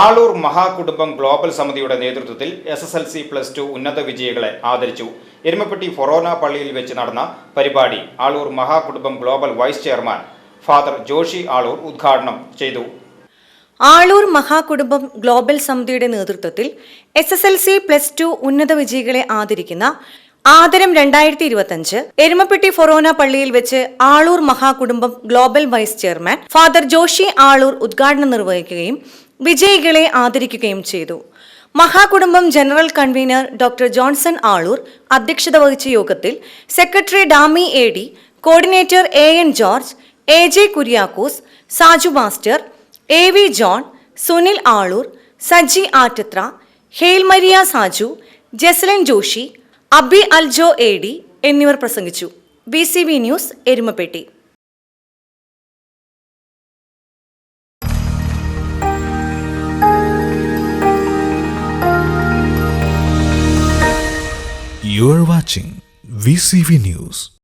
Aloor മഹാകുടുംബം global സമിതിയുടെ നേതൃത്വത്തിൽ S S L C plus two ഉന്നത വിജയികളെ ആദരിച്ചു. എരുമപ്പെട്ടി ഫൊറോന പള്ളിയിൽ വെച്ച് നടന്ന പരിപാടി Aloor മഹാകുടുംബം global vice chairman father Joshy Aloor ഉദ്ഘാടനം ചെയ്തു. ആളൂർ മഹാകുടുംബം ഗ്ലോബൽ സമിതിയുടെ നേതൃത്വത്തിൽ S S L C plus two ഉന്നത വിജയികളെ ആദരിക്കുന്ന ആദരം രണ്ടായിരത്തി ഇരുപത്തിയഞ്ച് എരുമപ്പെട്ടി ഫൊറോന പള്ളിയിൽ വെച്ച് Aloor മഹാകുടുംബം global vice chairman father Joshy Aloor ഉദ്ഘാടനം നിർവഹിക്കുകയും വിജയികളെ ആദരിക്കുകയും ചെയ്തു. മഹാകുടുംബം general convener doctor Johnson Aloor അധ്യക്ഷത വഹിച്ച യോഗത്തിൽ secretary Dami A D coordinator A N George A J Kuriakose Saju master A V John Sunil Aloor Saji Attathra Helmaria Saju Jeslan Joshy Abi Aljo A D എന്നിവർ പ്രസംഗിച്ചു B C B news Erumapetty You are watching VCV News.